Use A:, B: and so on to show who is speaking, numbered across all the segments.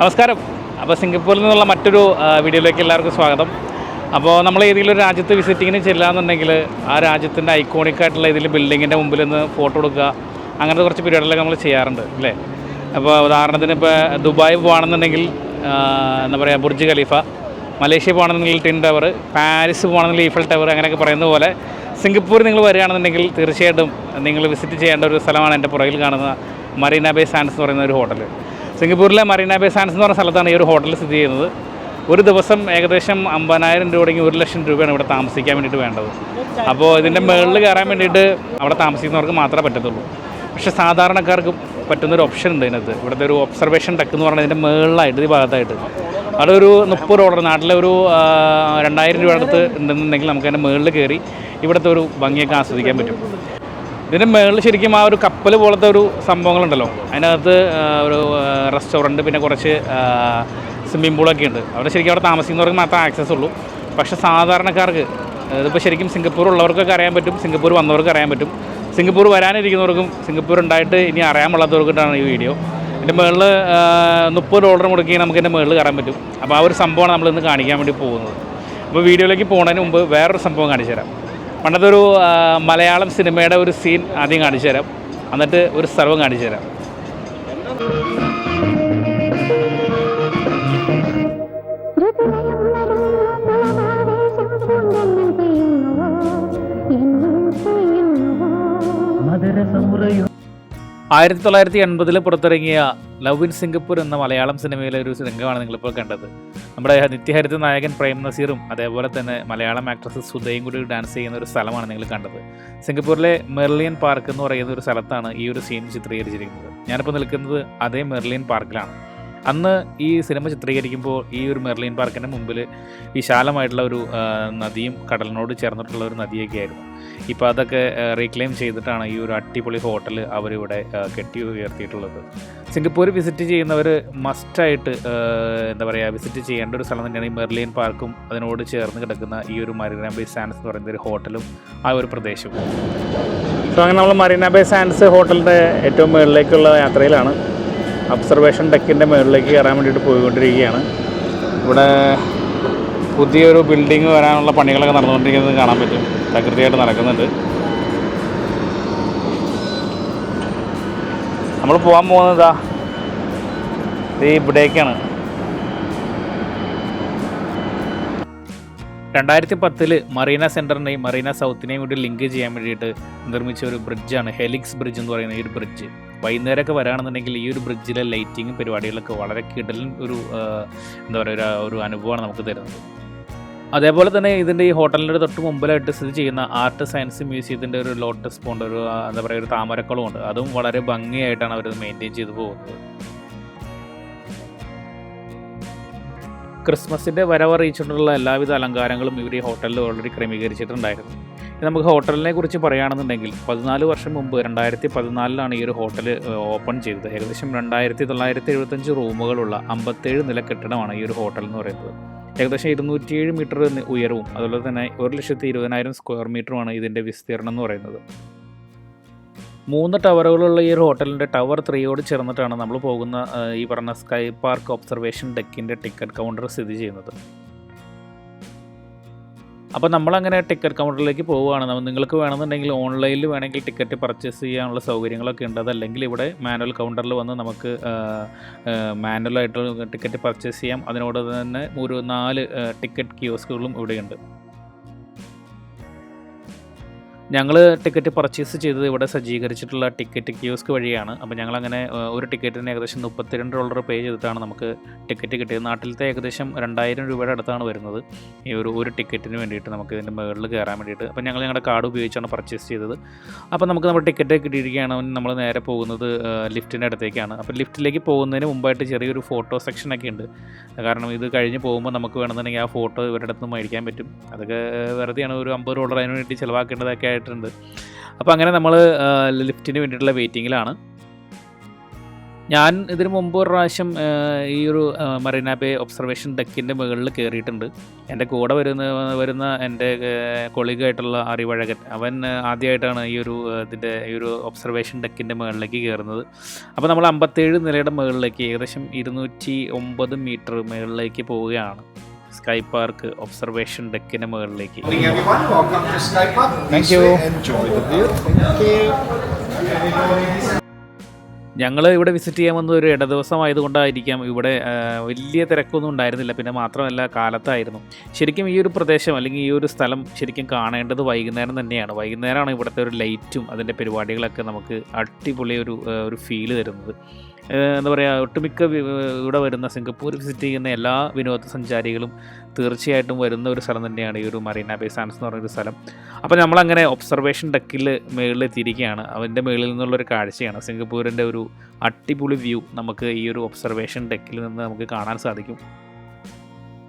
A: നമസ്കാരം. അപ്പോൾ സിംഗപ്പൂരിൽ നിന്നുള്ള മറ്റൊരു വീഡിയോയിലേക്ക് എല്ലാവർക്കും സ്വാഗതം. അപ്പോൾ നമ്മൾ ഏതെങ്കിലും ഒരു രാജ്യത്ത് വിസിറ്റിങ്ങിന് ചെല്ലാന്നുണ്ടെങ്കിൽ ആ രാജ്യത്തിന്റെ ഐക്കോണിക് ആയിട്ടുള്ള ഏതെങ്കിലും ബിൽഡിങ്ങിന്റെ മുമ്പിൽ നിന്ന് ഫോട്ടോ എടുക്കുക അങ്ങനത്തെ കുറച്ച് പരിപാടികളൊക്കെ നമ്മൾ ചെയ്യാറുണ്ട് അല്ലേ? അപ്പോൾ ഉദാഹരണത്തിന് ഇപ്പോൾ ദുബായ് പോകുകയാണെന്നുണ്ടെങ്കിൽ എന്താ പറയുക ബുർജ് ഖലീഫ മലേഷ്യ പോകുകയാണെന്നുണ്ടെങ്കിൽ ടിൻ ടവർ പാരീസ് പോകുകയാണെന്നുണ്ടെങ്കിൽ ഈഫൽ ടവർ അങ്ങനെയൊക്കെ പറയുന്ന പോലെ സിംഗപ്പൂർ നിങ്ങൾ വരികയാണെന്നുണ്ടെങ്കിൽ തീർച്ചയായിട്ടും നിങ്ങൾ വിസിറ്റ് ചെയ്യേണ്ട ഒരു സ്ഥലമാണ് എന്റെ പുറകിൽ കാണുന്ന മറീന ബേ സാൻഡ്സ് എന്ന് പറയുന്ന ഒരു ഹോട്ടൽ സിംഗപ്പൂരിലെ മറീന ബേ സാൻസ് എന്ന് പറഞ്ഞ സ്ഥലത്താണ് ഈ ഒരു ഹോട്ടൽ സ്ഥിതി ചെയ്യുന്നത്. ഒരു ദിവസം ഏകദേശം അമ്പതിനായിരം രൂപ തുടങ്ങി ഒരു ലക്ഷം രൂപയാണ് ഇവിടെ താമസിക്കാൻ വേണ്ടിയിട്ട് വേണ്ടത്. അപ്പോൾ ഇതിന്റെ മുകളിൽ കയറാൻ വേണ്ടിയിട്ട് അവിടെ താമസിക്കുന്നവർക്ക് മാത്രമേ പറ്റത്തുള്ളൂ. പക്ഷേ സാധാരണക്കാർക്ക് പറ്റുന്നൊരു ഓപ്ഷൻ ഉണ്ട് ഇതിനകത്ത്. ഇവിടുത്തെ ഒരു ഒബ്സർവേഷൻ ഡെക്ക് എന്ന് പറഞ്ഞാൽ ഇതിന്റെ മുകളിലായിട്ട് ഈ ഭാഗത്തായിട്ട്. അതൊരു മുപ്പത് ഡോളർ നാട്ടിലെ ഒരു രണ്ടായിരം രൂപ അടുത്ത് ഉണ്ടെന്നുണ്ടെങ്കിൽ നമുക്ക് അതിന്റെ മുകളിൽ കയറി ഇവിടുത്തെ ഒരു ഭംഗിയൊക്കെ ആസ്വദിക്കാൻ പറ്റും. ഇതിന്റെ മുകളിൽ ശരിക്കും ആ ഒരു കപ്പൽ പോലത്തെ ഒരു സംഭവങ്ങളുണ്ടല്ലോ. അതിനകത്ത് ഒരു റെസ്റ്റോറന്റ് പിന്നെ കുറച്ച് സ്വിമ്മിംഗ് പൂളൊക്കെ ഉണ്ട്. അവിടെ ശരിക്കും അവിടെ താമസിക്കുന്നവർക്ക് മാത്രമേ ആക്സസ് ഉള്ളൂ. പക്ഷേ സാധാരണക്കാർക്ക് ഇതിപ്പോൾ ശരിക്കും സിംഗപ്പൂർ ഉള്ളവർക്കൊക്കെ അറിയാൻ പറ്റും സിംഗപ്പൂർ വന്നവർക്ക് അറിയാൻ പറ്റും. സിംഗപ്പൂർ വരാനിരിക്കുന്നവർക്കും സിംഗപ്പൂർ ഉണ്ടായിട്ട് ഇനി അറിയാൻ പാടാത്തവർക്കിട്ടാണ് ഈ വീഡിയോ. ഇതിന്റെ മുകളിൽ മുപ്പത് ഡോളർ മുടക്കി നമുക്ക് ഇതിന്റെ മുകളിൽ കയറാൻ പറ്റും. അപ്പോൾ ആ ഒരു സംഭവമാണ് നമ്മൾ ഇന്ന് കാണിക്കാൻ വേണ്ടി പോകുന്നത്. അപ്പോൾ വീഡിയോയിലേക്ക് പോകുന്നതിന് മുമ്പ് വേറൊരു സംഭവം കാണിച്ചു തരാം പണ്ടത്തെ ഒരു മലയാളം സിനിമയുടെ ഒരു സീൻ ആദ്യം കാണിച്ചു തരാം എന്നിട്ട് ഒരു സർവം കാണിച്ചു തരാം ആയിരത്തി തൊള്ളായിരത്തി എൺപതിൽ പുറത്തിറങ്ങിയ ലവ് ഇൻ സിംഗപ്പൂർ എന്ന മലയാളം സിനിമയിലെ ഒരു രംഗമാണ് നിങ്ങളിപ്പോൾ കണ്ടത്. നമ്മുടെ നിത്യഹരിത നായകൻ പ്രേം നസീറും അതേപോലെ തന്നെ മലയാളം ആക്ട്രസ് സുധയും കൂടി ഡാൻസ് ചെയ്യുന്ന ഒരു സ്ഥലമാണ് നിങ്ങൾ കണ്ടത്. സിംഗപ്പൂരിലെ മെർലിയൻ പാർക്ക് എന്ന് പറയുന്ന ഒരു സ്ഥലത്താണ് ഈ ഒരു സീൻ ചിത്രീകരിച്ചിരിക്കുന്നത്. ഞാനിപ്പോൾ നിൽക്കുന്നത് അതേ മെർലിയൻ പാർക്കിലാണ്. അന്ന് ഈ സിനിമ ചിത്രീകരിക്കുമ്പോൾ ഈ ഒരു മെർലിൻ പാർക്കിന്റെ മുമ്പിൽ വിശാലമായിട്ടുള്ള ഒരു നദിയും കടലിനോട് ചേർന്നിട്ടുള്ള ഒരു നദിയൊക്കെ ആയിരുന്നു. ഇപ്പോൾ അതൊക്കെ റീക്ലെയിം ചെയ്തിട്ടാണ് ഈ ഒരു അടിപൊളി ഹോട്ടൽ അവരിവിടെ കെട്ടി ഉയർത്തിയിട്ടുള്ളത്. സിംഗപ്പൂർ വിസിറ്റ് ചെയ്യുന്നവർ മസ്റ്റായിട്ട് എന്താ പറയുക വിസിറ്റ് ചെയ്യേണ്ട ഒരു സ്ഥലം തന്നെയാണ് ഈ മെർലിയൻ പാർക്കും അതിനോട് ചേർന്ന് കിടക്കുന്ന ഈ ഒരു മരീന ബേ സാൻഡ്സ് എന്ന് പറയുന്ന ഒരു ഹോട്ടലും ആ ഒരു പ്രദേശവും. സോ അങ്ങനെ നമ്മൾ മറീന ബേ സാൻഡ്സ് ഹോട്ടലിന്റെ ഏറ്റവും മുകളിലേക്കുള്ള യാത്രയിലാണ്. ഒബ്സർവേഷൻ ഡെക്കിന്റെ മുകളിലേക്ക് കയറാൻ വേണ്ടിയിട്ട് പോയിക്കൊണ്ടിരിക്കുകയാണ്. ഇവിടെ പുതിയൊരു ബിൽഡിംഗ് വരാനുള്ള പണികളൊക്കെ നടന്നുകൊണ്ടിരിക്കുന്നത് കാണാൻ പറ്റും. തകൃതിയായിട്ട് നടക്കുന്നുണ്ട്. നമ്മൾ പോകാൻ പോകുന്നതാ ഈ ഇവിടേക്കാണ്. രണ്ടായിരത്തി പത്തിൽ മറീന സെന്ററിനെയും മറീന സൗത്തിനെയും കൂടി ലിങ്ക് ചെയ്യാൻ വേണ്ടിയിട്ട് നിർമ്മിച്ച ഒരു ബ്രിഡ്ജാണ് ഹെലിക്സ് ബ്രിഡ്ജ് എന്ന് പറയുന്ന ഈ ഒരു ബ്രിഡ്ജ്. വൈകുന്നേരമൊക്കെ വരാണെന്നുണ്ടെങ്കിൽ ഈ ഒരു ബ്രിഡ്ജിലെ ലൈറ്റിങ്ങും പരിപാടികളൊക്കെ വളരെ കിടലൻ ഒരു എന്താ പറയുക ഒരു- ഒരു അനുഭവമാണ് നമുക്ക് തരുന്നത്. അതേപോലെ തന്നെ ഇതിന്റെ ഈ ഹോട്ടലിന്റെ തൊട്ട് മുമ്പിലായിട്ട് സ്ഥിതി ചെയ്യുന്ന ആർട്ട് സയൻസ് മ്യൂസിയത്തിന്റെ ഒരു ലോട്ടസ് പോണ്ട് ഒരു എന്താ പറയുക ഒരു താമരക്കളും ഉണ്ട്. അതും വളരെ ഭംഗിയായിട്ടാണ് അവർ മെയിന്റെയിൻ ചെയ്തു പോകുന്നത്. ക്രിസ്മസിന്റെ വരവറിയിച്ചിട്ടുള്ള എല്ലാവിധ അലങ്കാരങ്ങളും ഇവർ ഈ ഹോട്ടലിൽ ഓൾറെഡി ക്രമീകരിച്ചിട്ടുണ്ടായിരുന്നു. നമുക്ക് ഹോട്ടലിനെ കുറിച്ച് പറയുകയാണെന്നുണ്ടെങ്കിൽ പതിനാല് വർഷം മുമ്പ് രണ്ടായിരത്തി പതിനാലിലാണ് ഈ ഒരു ഹോട്ടൽ ഓപ്പൺ ചെയ്തത്. ഏകദേശം രണ്ടായിരത്തി തൊള്ളായിരത്തി എഴുപത്തഞ്ച് റൂമുകളുള്ള അമ്പത്തേഴ് നില കെട്ടിടമാണ് ഈ ഒരു ഹോട്ടൽ എന്ന് പറയുന്നത്. ഏകദേശം ഇരുന്നൂറ്റിയേഴ് മീറ്റർ ഉയരവും അതുപോലെ തന്നെ ഒരു ലക്ഷത്തി ഇരുപതിനായിരം സ്ക്വയർ മീറ്ററുമാണ് ഇതിന്റെ വിസ്തീർണം എന്ന് പറയുന്നത്. മൂന്ന് ടവറുകളുള്ള ഈ ഒരു ഹോട്ടലിന്റെ ടവർ ത്രീയോട് ചേർന്നിട്ടാണ് നമ്മൾ പോകുന്ന ഈ പറഞ്ഞ സ്കൈ പാർക്ക് ഒബ്സർവേഷൻ ഡെക്കിന്റെ ടിക്കറ്റ് കൗണ്ടർ സ്ഥിതി ചെയ്യുന്നത്. അപ്പോൾ നമ്മളങ്ങനെ ടിക്കറ്റ് കൗണ്ടറിലേക്ക് പോവുകയാണ്. നിങ്ങൾക്ക് വേണമെന്നുണ്ടെങ്കിൽ ഓൺലൈനിൽ വേണമെങ്കിൽ ടിക്കറ്റ് പർച്ചേസ് ചെയ്യാനുള്ള സൗകര്യങ്ങളൊക്കെ ഉണ്ട്. അതല്ലെങ്കിൽ ഇവിടെ മാനുവൽ കൗണ്ടറിൽ വന്ന് നമുക്ക് മാനുവലായിട്ട് ടിക്കറ്റ് പർച്ചേസ് ചെയ്യാം. അതിനോട് തന്നെ ഒരു നാല് ടിക്കറ്റ് കിയോസ്കുകളും ഇവിടെയുണ്ട്. ഞങ്ങൾ ടിക്കറ്റ് പർച്ചേസ് ചെയ്തത് ഇവിടെ സജ്ജീകരിച്ചിട്ടുള്ള ടിക്കറ്റ് കിയോസ്ക് വഴിയാണ്. അപ്പോൾ ഞങ്ങളങ്ങനെ ഒരു ടിക്കറ്റിന് ഏകദേശം മുപ്പത്തിരണ്ട് ഡോളർ പേ ചെയ്തിട്ടാണ് നമുക്ക് ടിക്കറ്റ് കിട്ടിയത്. നാട്ടിലത്തെ ഏകദേശം രണ്ടായിരം രൂപയുടെ അടുത്താണ് വരുന്നത്. ഈ ഒരു ഒരു ടിക്കറ്റിന് വേണ്ടിയിട്ട് നമുക്ക് ഇതിന്റെ മുകളിൽ കയറാൻ വേണ്ടിയിട്ട്. അപ്പോൾ ഞങ്ങൾ ഞങ്ങളുടെ കാർഡ് ഉപയോഗിച്ചാണ് പർച്ചേസ് ചെയ്തത്. അപ്പോൾ നമുക്ക് നമ്മുടെ ടിക്കറ്റ് കിട്ടിയിരിക്കുകയാണ്. നമ്മൾ നേരെ പോകുന്നത് ലിഫ്റ്റിന്റെ അടുത്തേക്കാണ്. അപ്പോൾ ലിഫ്റ്റിലേക്ക് പോകുന്നതിന് മുമ്പായിട്ട് ചെറിയൊരു ഫോട്ടോ സെക്ഷനൊക്കെ ഉണ്ട്. കാരണം ഇത് കഴിഞ്ഞ് പോകുമ്പോൾ നമുക്ക് വേണമെന്നുണ്ടെങ്കിൽ ആ ഫോട്ടോ ഇവരുടെ അടുത്ത് മേടിക്കാൻ പറ്റും. അതൊക്കെ വെറുതെയാണ് ഒരു അമ്പത് ഡോളർ അതിന് വേണ്ടി ചിലവാക്കേണ്ടതൊക്കെ ആയിട്ടുണ്ട്. അപ്പോൾ അങ്ങനെ നമ്മൾ ലിഫ്റ്റിന് വേണ്ടിയിട്ടുള്ള വെയിറ്റിങ്ങിലാണ്. ഞാൻ ഇതിന് മുമ്പ് ഒരു പ്രാവശ്യം ഈ ഒരു മറീന ബേ ഒബ്സർവേഷൻ ഡെക്കിന്റെ മുകളിൽ കയറിയിട്ടുണ്ട് എന്റെ കൂടെ വരുന്ന വരുന്ന എന്റെ കൊളീഗായിട്ടുള്ള അറിവഴകൻ അവൻ ആദ്യമായിട്ടാണ് ഈ ഒരു ഇതിന്റെ ഈ ഒരു ഒബ്സർവേഷൻ ഡെക്കിന്റെ മുകളിലേക്ക് കയറുന്നത് അപ്പോൾ നമ്മൾ അമ്പത്തേഴ് നിലയുടെ മുകളിലേക്ക് ഏകദേശം ഇരുന്നൂറ്റി ഒമ്പത് മീറ്റർ മുകളിലേക്ക് പോവുകയാണ്. സ്കൈ പാർക്ക് ഒബ്സർവേഷൻ ഡെക്കിന് മുകളിലേക്ക്. ഞങ്ങൾ ഇവിടെ വിസിറ്റ് ചെയ്യാൻ വന്ന ഒരു ഇടദിവസം ആയതുകൊണ്ടായിരിക്കാം ഇവിടെ വലിയ തിരക്കൊന്നും ഉണ്ടായിരുന്നില്ല. പിന്നെ മാത്രമല്ല കാലത്തായിരുന്നു. ശരിക്കും ഈ ഒരു പ്രദേശം അല്ലെങ്കിൽ ഈ ഒരു സ്ഥലം ശരിക്കും കാണേണ്ടത് വൈകുന്നേരം തന്നെയാണ്. വൈകുന്നേരമാണ് ഇവിടുത്തെ ഒരു ലൈറ്റും അതിന്റെ പരിപാടികളൊക്കെ നമുക്ക് അടിപൊളി ഒരു ഒരു ഫീൽ തരുന്നത്. എന്താ പറയുക ഒട്ടുമിക്ക ഇവിടെ വരുന്ന സിംഗപ്പൂർ വിസിറ്റ് ചെയ്യുന്ന എല്ലാ വിനോദസഞ്ചാരികളും തീർച്ചയായിട്ടും വരുന്ന ഒരു സ്ഥലം തന്നെയാണ് ഈ ഒരു മറീന ബേ സാൻസ് എന്ന് പറയുന്നൊരു സ്ഥലം. അപ്പോൾ നമ്മളങ്ങനെ ഒബ്സർവേഷൻ ഡെക്കിൽ മുകളിൽ എത്തിയിരിക്കുകയാണ് അവന്റെ മുകളിൽ നിന്നുള്ളൊരു കാഴ്ചയാണ്. സിംഗപ്പൂരിന്റെ ഒരു അടിപൊളി വ്യൂ നമുക്ക് ഈ ഒരു ഒബ്സർവേഷൻ ഡെക്കിൽ നിന്ന് നമുക്ക് കാണാൻ സാധിക്കും.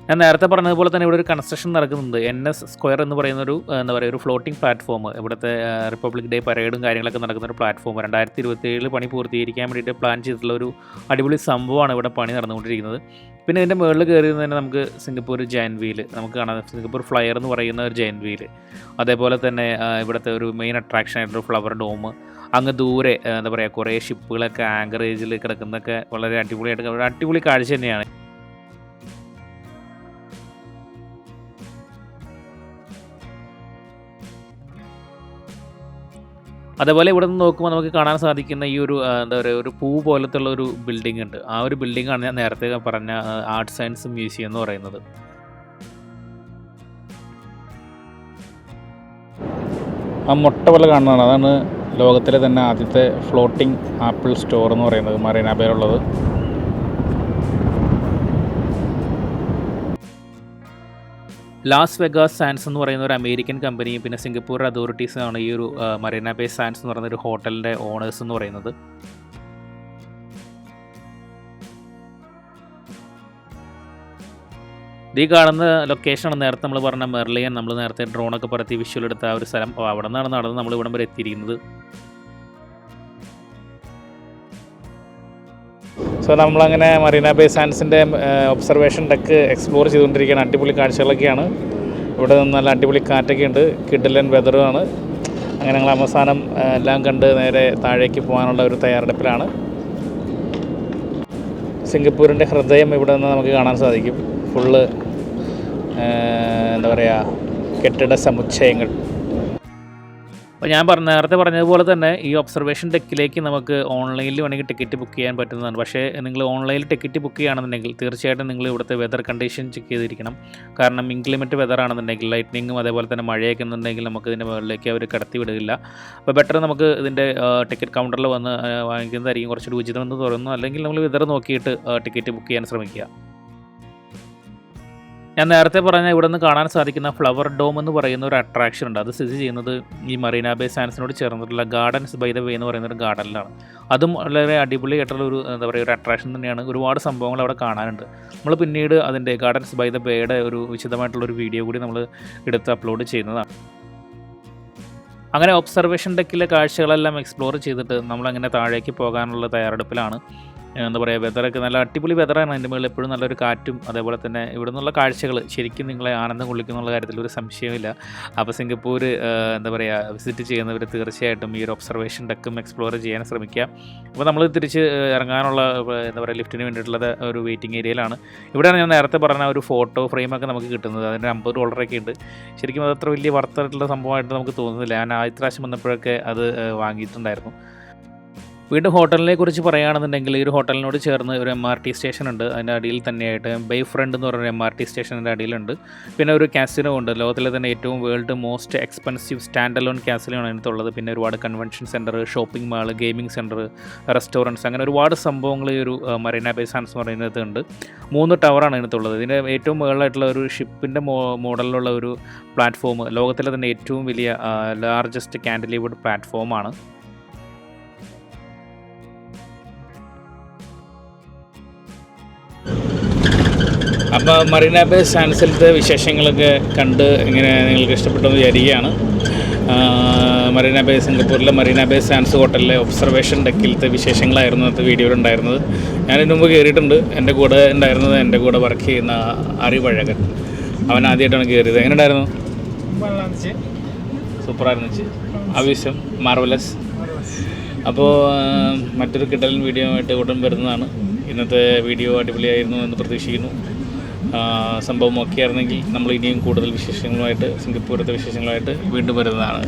A: ഞാൻ നേരത്തെ പറഞ്ഞതുപോലെ തന്നെ ഇവിടെ ഒരു കൺസ്ട്രക്ഷൻ നടക്കുന്നുണ്ട്. എൻ എസ് സ്ക്വയർ എന്ന് പറയുന്ന ഒരു എന്താ പറയുക ഒരു ഫ്ലോട്ടിംഗ് പ്ലാറ്റ്ഫോം ഇവിടുത്തെ റിപ്പബ്ലിക് ഡേ പരേഡും കാര്യങ്ങളൊക്കെ നടക്കുന്ന ഒരു പ്ലാറ്റ്ഫോം രണ്ടായിരത്തി ഇരുപത്തി ഏഴിൽ പണി പൂർത്തീകരിക്കാൻ വേണ്ടിയിട്ട് പ്ലാൻ ചെയ്തിട്ടുള്ള ഒരു അടിപൊളി സംഭവമാണ് ഇവിടെ പണി നടന്നുകൊണ്ടിരിക്കുന്നത്. പിന്നെ ഇതിന്റെ മുകളിൽ കയറി തന്നെ നമുക്ക് സിംഗപ്പൂർ ജയൻ വീൽ നമുക്ക് കാണാം. സിംഗപ്പൂർ ഫ്ലയർ എന്ന് പറയുന്ന ഒരു ജയൻ വീൽ അതേപോലെ തന്നെ ഇവിടുത്തെ ഒരു മെയിൻ അട്രാക്ഷൻ ആയിട്ടുള്ള ഫ്ലവർ ഡോം അങ്ങ് ദൂരെ എന്താ പറയുക കുറേ ഷിപ്പുകളൊക്കെ ആങ്കറേജിൽ കിടക്കുന്നതൊക്കെ വളരെ അടിപൊളിയായിട്ട് അടിപൊളി കാഴ്ച തന്നെയാണ്. അതേപോലെ ഇവിടെ നിന്ന് നോക്കുമ്പോൾ നമുക്ക് കാണാൻ സാധിക്കുന്ന ഈ ഒരു എന്താ പറയുക ഒരു പൂ പോലത്തെ ഉള്ള ഒരു ബിൽഡിംഗ് ഉണ്ട്. ആ ഒരു ബിൽഡിംഗാണ് ഞാൻ നേരത്തെ പറഞ്ഞ ആർട്ട് സയൻസ് മ്യൂസിയം എന്ന് പറയുന്നത്. ആ മുട്ട പോലെ കാണുന്നതാണ്. അതാണ് ലോകത്തിലെ തന്നെ ആദ്യത്തെ ഫ്ലോട്ടിംഗ് ആപ്പിൾ സ്റ്റോർ എന്ന് പറയുന്നത്. മറീന ബേയിലുള്ളത് ലാസ് വെഗാസ് സാൻസ് എന്ന് പറയുന്ന ഒരു അമേരിക്കൻ കമ്പനിയും പിന്നെ സിംഗപ്പൂർ അതോറിറ്റീസുമാണ് ഈ ഒരു മറീന ബേ സാൻസ് എന്ന് പറയുന്ന ഒരു ഹോട്ടലിന്റെ ഓണേഴ്സ് എന്ന് പറയുന്നത്. ഈ കാണുന്ന ലൊക്കേഷനാണ് നേരത്തെ നമ്മൾ പറഞ്ഞ മെർലിയൻ നമ്മൾ നേരത്തെ ഡ്രോണൊക്കെ പറത്തി വിഷ്വൽ എടുത്ത ആ ഒരു സ്ഥലം. അവിടെ നിന്നാണ് നടന്ന് നമ്മൾ ഇവിടം വരെ എത്തിയിരിക്കുന്നത്. സോ നമ്മളങ്ങനെ മറീന ബേ സാൻസിന്റെ ഒബ്സർവേഷൻ ഡെക്ക് എക്സ്പ്ലോർ ചെയ്തുകൊണ്ടിരിക്കുകയാണ്. അടിപൊളി കാഴ്ചകളൊക്കെയാണ്. ഇവിടെ നിന്ന് നല്ല അടിപൊളി കാറ്റൊക്കെ ഉണ്ട്. കിഡിലൻ വെതറുമാണ് അങ്ങനെ ഞങ്ങൾ അവസാനം എല്ലാം കണ്ട് നേരെ താഴേക്ക് പോകാനുള്ള ഒരു തയ്യാറെടുപ്പിലാണ്. സിംഗപ്പൂരിന്റെ ഹൃദയം ഇവിടെ നിന്ന് നമുക്ക് കാണാൻ സാധിക്കും. ഫുള്ള് എന്താ പറയുക കെട്ടിട സമുച്ചയങ്ങൾ. അപ്പോൾ ഞാൻ പറഞ്ഞ നേരത്തെ പറഞ്ഞതുപോലെ തന്നെ ഈ ഒബ്സർവേഷൻ ഡെക്കിലേക്ക് നമുക്ക് ഓൺലൈനിൽ വേണമെങ്കിൽ ടിക്കറ്റ് ബുക്ക് ചെയ്യാൻ പറ്റുന്നതാണ്. പക്ഷേ നിങ്ങൾ ഓൺലൈനിൽ ടിക്കറ്റ് ബുക്ക് ചെയ്യുകയാണെന്നുണ്ടെങ്കിൽ തീർച്ചയായിട്ടും നിങ്ങൾ ഇവിടുത്തെ വെതർ കണ്ടീഷൻ ചെക്ക് ചെയ്തിരിക്കണം. കാരണം ഇൻക്ലിമറ്റ് വെതർ ആണെന്നുണ്ടെങ്കിൽ ലൈറ്റ്നിങ്ങും അതേപോലെ തന്നെ മഴയൊക്കെ എന്നുണ്ടെങ്കിൽ നമുക്ക് ഇതിന്റെ മുകളിലേക്ക് അവർ കടത്തി വിടുകയില്ല. അപ്പോൾ ബെറ്റർ നമുക്ക് ഇതിന്റെ ടിക്കറ്റ് കൗണ്ടറിൽ വന്ന് വാങ്ങിക്കുന്നതായിരിക്കും. കുറച്ചുകൂടി ഉചിതമെന്ന് തോന്നുന്നു. അല്ലെങ്കിൽ നമ്മൾ വെതർ നോക്കിയിട്ട് ടിക്കറ്റ് ബുക്ക് ചെയ്യാൻ ശ്രമിക്കുക. ഞാൻ നേരത്തെ പറഞ്ഞ ഇവിടെ നിന്ന് കാണാൻ സാധിക്കുന്ന ഫ്ലവർ ഡോം എന്ന് പറയുന്ന ഒരു അട്രാക്ഷൻ ഉണ്ട്. അത് സ്ഥിതി ചെയ്യുന്നത് ഈ മറീന ബേ സാൻസിനോട് ചേർന്നിട്ടുള്ള ഗാർഡൻസ് ബൈ ദ വേ എന്ന് പറയുന്ന ഒരു ഗാർഡനിലാണ് അതും വളരെ അടിപൊളിയായിട്ടുള്ള ഒരു എന്താ പറയുക ഒരു അട്രാക്ഷൻ തന്നെയാണ്. ഒരുപാട് സംഭവങ്ങൾ അവിടെ കാണാനുണ്ട്. നമ്മൾ പിന്നീട് അതിന്റെ ഗാർഡൻസ് ബൈ ദ ബേയുടെ ഒരു വിശദമായിട്ടുള്ള ഒരു വീഡിയോ കൂടി നമ്മൾ എടുത്ത് അപ്ലോഡ് ചെയ്യുന്നതാണ്. അങ്ങനെ ഒബ്സർവേഷൻ ഡെക്കിലെ കാഴ്ചകളെല്ലാം എക്സ്പ്ലോർ ചെയ്തിട്ട് നമ്മളങ്ങനെ താഴേക്ക് പോകാനുള്ള തയ്യാറെടുപ്പിലാണ്. എന്താ പറയുക വെതറൊക്കെ നല്ല അടിപൊളി വെതറാണ് അതിന്റെ മുകളിൽ എപ്പോഴും നല്ലൊരു കാറ്റും അതേപോലെ തന്നെ ഇവിടെ നിന്നുള്ള കാഴ്ചകൾ ശരിക്കും നിങ്ങളെ ആനന്ദം കൊള്ളിക്കുന്നുള്ള കാര്യത്തിൽ ഒരു സംശയമില്ല അപ്പോൾ സിംഗപ്പൂർ എന്താ പറയുക വിസിറ്റ് ചെയ്യുന്നവർ തീർച്ചയായിട്ടും ഈ ഒരു ഒബ്സർവേഷൻ ഡെക്കും എക്സ്പ്ലോർ ചെയ്യാൻ ശ്രമിക്കുക. അപ്പോൾ നമ്മൾ തിരിച്ച് ഇറങ്ങാനുള്ള എന്താ പറയുക ലിഫ്റ്റിന് വേണ്ടിയിട്ടുള്ള ഒരു വെയിറ്റിംഗ് ഏരിയയിലാണ് ഇവിടെയാണ് ഞാൻ നേരത്തെ പറഞ്ഞ ഒരു ഫോട്ടോ ഫ്രെയിമൊക്കെ നമുക്ക് കിട്ടുന്നത്. അതിന്റെ അമ്പത് ഡോളറൊക്കെ ഉണ്ട്. ശരിക്കും അത് അത്ര വലിയ വർത്തായിട്ടുള്ള സംഭവമായിട്ട് നമുക്ക് തോന്നുന്നില്ല. ഞാൻ ആദ്യത്തെ പ്രാവശ്യം വന്നപ്പോഴൊക്കെ അത് വാങ്ങിയിട്ടുണ്ടായിരുന്നു. വീണ്ടും ഹോട്ടലിനെ കുറിച്ച് പറയുകയാണെന്നുണ്ടെങ്കിൽ ഈ ഒരു ഹോട്ടലിനോട് ചേർന്ന് ഒരു എം ആർ ടി സ്റ്റേഷൻ ഉണ്ട്. അതിന്റെ അടിയിൽ തന്നെയായിട്ട് ബൈ ഫ്രണ്ട് എന്ന് പറയുന്ന എം ആർ ടി സ്റ്റേഷന്റെ അടിയിലുണ്ട്. പിന്നെ ഒരു കാസിനോ ഉണ്ട്. ലോകത്തിലെ തന്നെ ഏറ്റവും world most expensive stand alone casino ആണ് അതിനകത്തുള്ളത് പിന്നെ ഒരുപാട് convention centre shopping mall gaming centre restaurants അങ്ങനെ ഒരുപാട് സംഭവങ്ങൾ ഈ ഒരു മറീന ബേ സാൻസ് എന്ന് പറയുന്നത് ഉണ്ട്. മൂന്ന് ടവറാണ് അതിനകത്തുള്ളത് ഇതിന്റെ ഏറ്റവും മുകളിലായിട്ടുള്ള ഒരു ഷിപ്പിന്റെ മോ മോഡലിലുള്ള ഒരു പ്ലാറ്റ്ഫോം ലോകത്തിലെ തന്നെ ഏറ്റവും വലിയ ലാർജസ്റ്റ് കാൻഡിലീവുഡ് പ്ലാറ്റ്ഫോമാണ് അപ്പോൾ മറീന ബേ സാൻസിലത്തെ വിശേഷങ്ങളൊക്കെ കണ്ട് ഇങ്ങനെ നിങ്ങൾക്ക് ഇഷ്ടപ്പെട്ടെന്ന് വിചാരിക്കുകയാണ്. മറീന ബേ സിംഗപ്പൂരിലെ മറീന ബേ സാൻസ് ഹോട്ടലിലെ ഒബ്സർവേഷൻ ഡെക്കിലത്തെ വിശേഷങ്ങളായിരുന്നു അത് വീഡിയോയിലുണ്ടായിരുന്നത് ഞാൻ ഇതിനു മുമ്പ് കയറിയിട്ടുണ്ട് എന്റെ കൂടെ ഉണ്ടായിരുന്നത് എന്റെ കൂടെ വർക്ക് ചെയ്യുന്ന അറിവഴകൻ അവൻ ആദ്യമായിട്ടാണ് കയറിയത് എങ്ങനെ ഉണ്ടായിരുന്നു സൂപ്പറായിരുന്നു ആവശ്യം മാർവലസ്. അപ്പോൾ മറ്റൊരു കിട്ടലൻ വീഡിയോ ആയിട്ട് ഉടൻ വരുന്നതാണ്. ഇന്നത്തെ വീഡിയോ അടിപൊളിയായിരുന്നു എന്ന് പ്രതീക്ഷിക്കുന്നു. ആ, സംഭവം ഒക്കെ ആയിരുന്നെങ്കിൽ നമ്മൾ ഇനിയും കൂടുതൽ വിശേഷങ്ങളുമായിട്ട് സിംഗപ്പൂരത്തെ വിശേഷങ്ങളുമായിട്ട് വീണ്ടും വരുന്നതാണ്.